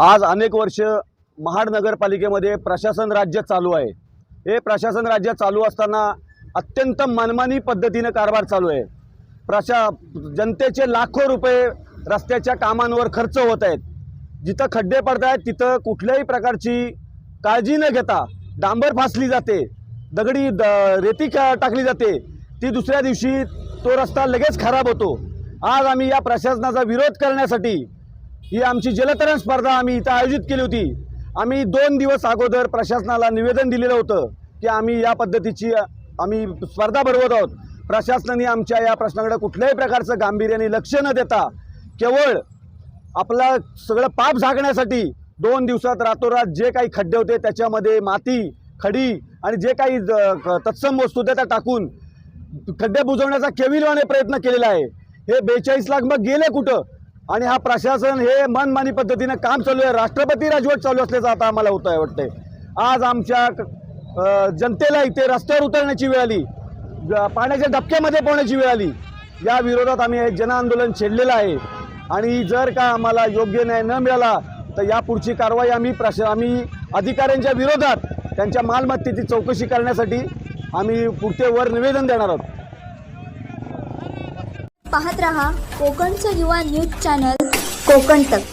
आज अनेक वर्ष महाड नगरपालिकेमध्ये प्रशासन राज्य चालू आहे. हे प्रशासन राज्य चालू असताना अत्यंत मनमानी पद्धतीनं कारभार चालू आहे. प्रशा जनतेचे लाखो रुपये रस्त्याच्या कामांवर खर्च होत आहेत. जिथं खड्डे पडत आहेत तिथं कुठल्याही प्रकारची काळजी न घेता डांबर फासली जाते. दगडी द रेती का टाकली जाते. ती दुसऱ्या दिवशी तो रस्ता लगेच खराब होतो. आज आम्ही या प्रशासनाचा विरोध करण्यासाठी ही आमची जलतरण स्पर्धा आम्ही इथं आयोजित केली होती. आम्ही दोन दिवस अगोदर प्रशासनाला निवेदन दिलेलं होतं की आम्ही या पद्धतीची आम्ही स्पर्धा भरवत आहोत. प्रशासनाने आमच्या या प्रश्नाकडे कुठल्याही प्रकारचं गांभीर्याने लक्ष न देता केवळ आपला सगळं पाप झाकण्यासाठी दोन दिवसात रातोरात जे काही खड्डे होते त्याच्यामध्ये माती खडी आणि जे काही ज- तत्सम वस्तू होत्या त्या टाकून खड्डे बुजवण्याचा केविलवाने प्रयत्न केलेला आहे. हे बेचाळीस लाख मग गेले कुठं? आणि हा प्रशासन हे मनमानी पद्धतीने काम चालू आहे. राष्ट्रपती राजवट चालू असल्याचं आता आम्हाला होतं आहे वाटतंय. आज आमच्या जनतेला इथे रस्त्यावर उतरण्याची वेळ आली. पाण्याच्या डबक्यामध्ये पोहण्याची वेळ आली. या विरोधात आम्ही हे जनआंदोलन छेडलेलं आहे. आणि जर का आम्हाला योग्य न्याय न मिळाला तर यापुढची कारवाई आम्ही प्रश आम्ही अधिकाऱ्यांच्या विरोधात त्यांच्या मालमत्तेची चौकशी करण्यासाठी आम्ही पुढचे वर निवेदन देणार आहोत. पाहत रहा कोकणचं युवा न्यूज चॅनल कोकण तक.